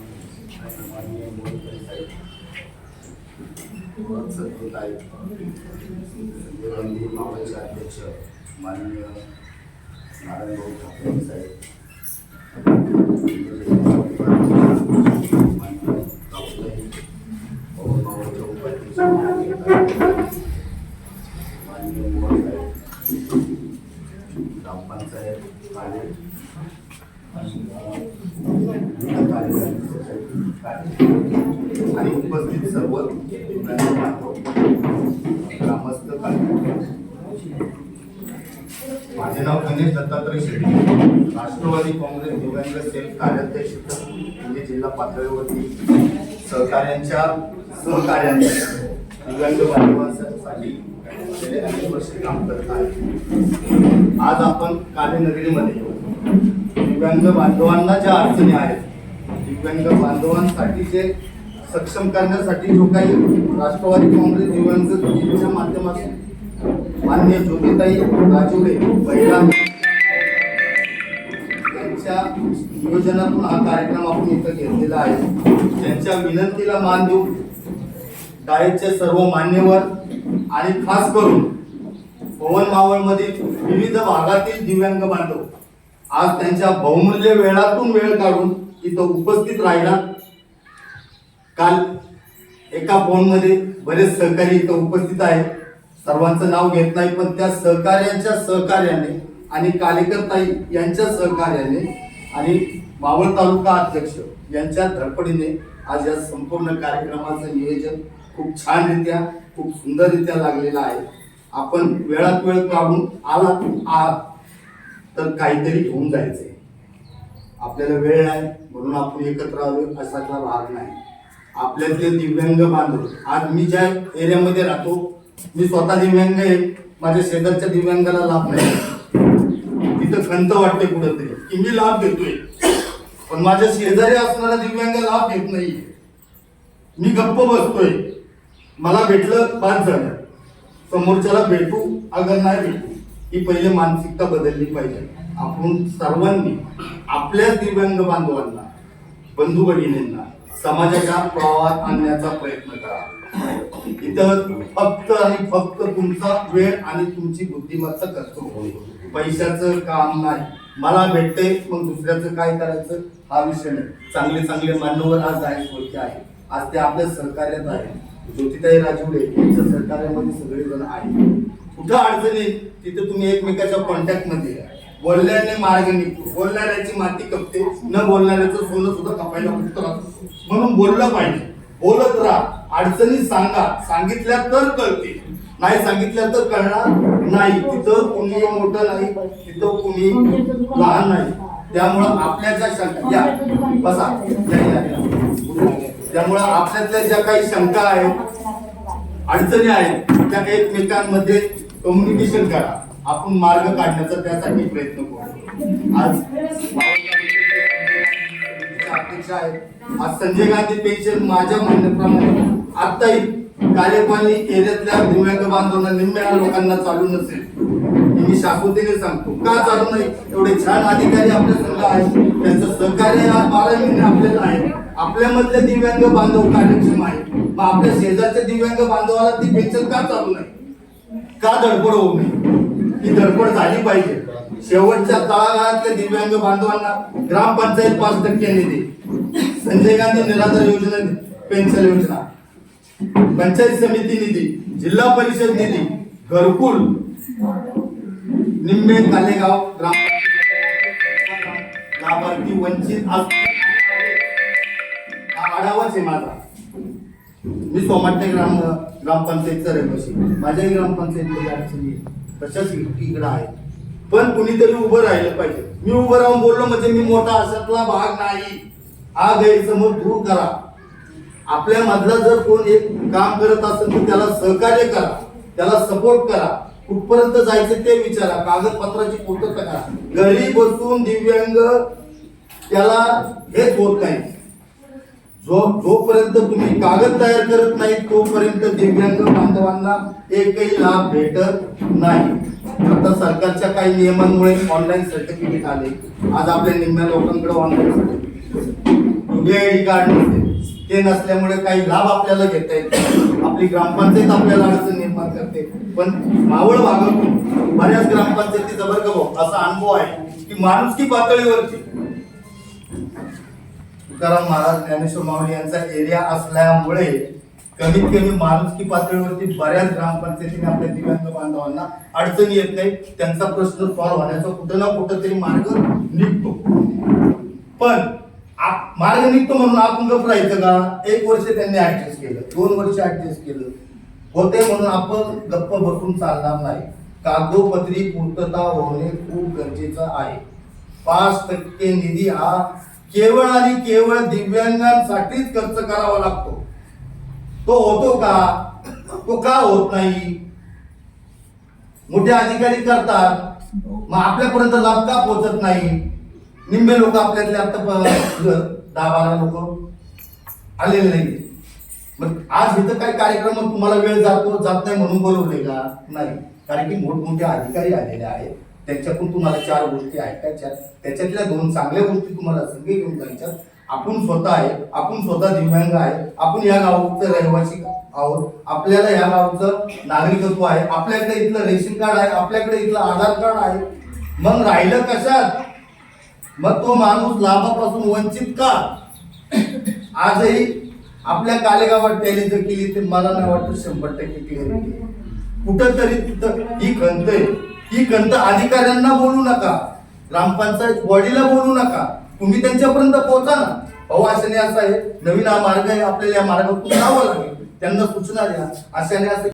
माननीय मोदीकडे साहेब सद्गुत आहेत रणधीर मावळचे अध्यक्ष माननीय नारायणभाऊ ठाकरे साहेब माननीय राऊतसाहेब, पवन मावळचे उपाध्यक्ष माननीय मोहन साहेब ग्रामपंचायत काळे आणि उपस्थित सर्व ग्रामस्थ माझे नाव गणेश दत्तात्रय शेट्टी. राष्ट्रवादी काँग्रेस दिव्यांग सेल कार्याध्यक्ष म्हणजे जिल्हा पातळीवरती सहकार्यांच्या सहकार्यांच्या दिव्यांग बांधवांसाठी गेले अनेक वर्ष काम करत आहे आज आपण कार्यनगरीमध्ये दिव्यांग बांधवांना ज्या अडचणी आहेत दिव्यांग बांधवांसाठी जे सक्षम करण्यासाठी जो काही राष्ट्रवादी काँग्रेस दिव्यांग सेनेच्या माध्यमातून मान्य ज्योतिताई राजुरे महिला त्यांच्या नियोजनातून हा कार्यक्रम आपण इथं घेतलेला आहे. त्यांच्या विनंतीला मान देऊन डायटचे सर्व मान्यवर आणि खास करून पवन मावळमधील विविध भागातील दिव्यांग बांधव आज त्यांच्या बहुमूल्य वेळातून वेळ काढून इथं उपस्थित राहिला. काल एका फोनमध्ये बरेच सहकारी इथं उपस्थित आहेत. सर्वांचं नाव घेत नाही पण त्या सहकार्यांच्या सहकार्याने आणि कालेकरताई यांच्या सहकार्याने आणि मावळ तालुका अध्यक्ष यांच्या धडपडीने आज या संपूर्ण कार्यक्रमाचं नियोजन खूप छानरित्या खूप सुंदररित्या लागलेलं आहे. आपण वेळात वेळ काढून आलात आहात. तर काहीतरी घेऊन जायचंय. आपल्याला वेळ आहे म्हणून आपण एकत्र आलो असातला भाग नाही. आपल्यातले दिव्यांग बांधव आज मी ज्या एरियामध्ये राहतो मी स्वतः दिव्यांग आहे माझ्या शेजारच्या दिव्यांगाला लाभ नाही. तिथं खंत वाटते कुठंतरी की मी लाभ घेतोय. पण माझ्या शेजारी असणारा दिव्यांग लाभ घेत नाही मी गप्प बसतोय. मला भेटलं पाच जण. समोरच्याला भेटू अगर नाही भेटू. ही पहिले मानसिकता बदलली पाहिजे. आपण सर्वांनी आपल्या दिव्यांग बांधवांना बंधू भगिनींना समाजाच्या प्रवाहात आणण्याचा प्रयत्न करा. इथं फक्त आणि फक्त तुमचा वेळ आणि तुमची बुद्धिमत्ता करतो पैशाचं काम नाही. मला भेटते मग दुसऱ्याचं काय करायचं? हा विषय नाही. चांगले चांगले मान्यवर आज आहे बोलते आहे आज ते आपल्या सहकार्यात आहे ज्योतिताई राजवडे यांच्या सहकार्यामध्ये सगळेजण आहे कुठं अडचणी तिथे तुम्ही एकमेकाच्या कॉन्टॅक्टमध्ये बोलल्याने मार्ग निघतो. बोलणाऱ्याची माती कपते न बोलणाऱ्याचं सोनं सुद्धा कपायला उतरत म्हणून बोललं पाहिजे. बोलत राहा. अडचणी सांगा. सांगितल्या तर कळते नाही सांगितल्या तर कळणार नाही. तिथं कुणी मोठं नाही तिथं कुणी लहान नाही. त्यामुळं आपल्या ज्या शंका या. बसा. त्यामुळं आपल्यातल्या ज्या काही शंका आहेत अडचणी आहेत त्या एकमेकांमध्ये कम्युनिकेशन करा. आपण मार्ग काढण्याचा त्यासाठी प्रयत्न करू. आज अपेक्षा आहे. आज संजय गांधी पेन्शन माझ्या म्हणण्याप्रमाणे. आताही कार्यपालिका एरियातल्या दिव्यांग बांधवांना निम्म्या लोकांना चालू नसेल. मी शाकुतीने सांगतो का चालू नाही? एवढे छान अधिकारी आपल्या संघ आहेत. त्यांचं सहकार्य बारा महिने आपल्याला आहे. आपल्यामधले दिव्यांग बांधव कार्यक्षम आहे मग आपल्या शेजारच्या दिव्यांग बांधवाला ती पेन्शन का चालू नाही? का धडपड होऊ नये? ही धडपड झाली पाहिजे. शेवटच्या तळागाळातल्या दिव्यांग बांधवांना ग्रामपंचायत पाच टक्के निधी संजय गांधी निराधार योजना पेन्शन योजना पंचायत समिती निधी जिल्हा परिषद निधी घरकुल निम्मे तालेगाव ग्राम लाभार्थी वंचित आढावाच आहे माझा. मी सोमाटणे ग्राम ग्रामपंचायतचा रहिवासी. माझ्याही ग्रामपंचायतीमध्ये अडचणी आहे. तशाच इकडं आहे पण कुणीतरी उभं राहिलं पाहिजे. मी उभं राहून बोललो म्हणजे मी मोठा अशातला भाग नाही. हा गैरसमज दूर करा. आपल्या मधला जर कोण एक काम करत असेल तर त्याला सहकार्य करा. त्याला सपोर्ट करा. कुठपर्यंत जायचं ते विचारा. कागदपत्राची पूर्तता करा घरी बसून दिव्यांग त्याला हेच होत नाही. जो जोपर्यंत तुम्ही कागद तयार करत नाही तोपर्यंत दिव्यांग बांधवांना एकही लाभ भेटत नाही. आता सरकारच्या काही नियमांमुळे ऑनलाईन सर्टिफिकेट आले. आज आपल्या निम्म्या लोकांकडे ऑनलाईन सर्टिफिकेट बीआयडी कार्ड नसते. ते नसल्यामुळे काही लाभ आपल्याला घेता येत आपली ग्रामपंचायत आपल्याला अडचण निर्माण करते. पण मावळ भागातून बऱ्याच ग्रामपंचायतीचा बरं का भाऊ असा अनुभव आहे की माणुसकी पातळीवरती तुकाराम महाराज ज्ञानेश्वर माऊली यांचा एरिया असल्यामुळे कमीत कमी माणुसकी पातळीवरती बऱ्याच ग्रामपंचायतीने आपल्या दिव्यांग बांधवांना अडचणी येत नाही. त्यांचा प्रश्न सॉल्व्ह होण्याचा कुठं ना कुठं तरी मार्ग निघतो. पण मार्ग निघतो म्हणून आपण गप राहायचं का? एक वर्ष त्यांनी ऍडजस्ट केलं. दोन वर्ष ऍडजस्ट केलं. होते म्हणून आपण गप्प बसून चालणार नाही. कागदोपत्री पूर्तता होणे खूप गरजेचं आहे. पाच टक्के निधी हा केवळ आणि केवळ दिव्यांगांसाठीच खर्च करावा लागतो. तो होतो का? तो का होत नाही? मोठे अधिकारी करतात. मग आपल्यापर्यंत लाभ का पोहोचत नाही? निम्मे लोक आपल्यातले आता दहा बारा लोक आलेले नाही मग आज इथं काही कार्यक्रम तुम्हाला वेळ जातो जात नाही म्हणून बोलवले का? नाही. कारण की मोठमोठे अधिकारी आलेले आहेत. त्यांच्याकडून तुम्हाला चार गोष्टी ऐकायच्या. त्याच्यातल्या दोन चांगल्या गोष्टी तुम्हाला संधी घेऊन जायच्या. आपण स्वतः आहे आपण स्वतः दिव्यांग आहे आपण या गावचं रहिवासी आहोत. आपल्याला या गावचं नागरिकत्व आहे. आपल्याकडे इथलं रेशन कार्ड आहे आपल्याकडे इथलं आधार कार्ड आहे. मग राहिलं कशात? मग तो माणूस लाभापासून वंचित का? आजही आपल्या कालेगावात टॅली जर केली तर मला नाही वाटतं शंभर टक्के क्लिअर कुठंतरी तिथं ही खंत आहे. ही खंत अधिकाऱ्यांना बोलू नका. ग्रामपंचायत बॉडीला बोलू नका. तुम्ही त्यांच्यापर्यंत पोहोचा ना. भाऊ अशाने असं आहे नवीन हा मार्ग आहे आपल्याला या मार्गातून जावं लागेल? त्यांना सूचना द्या. अशाने असं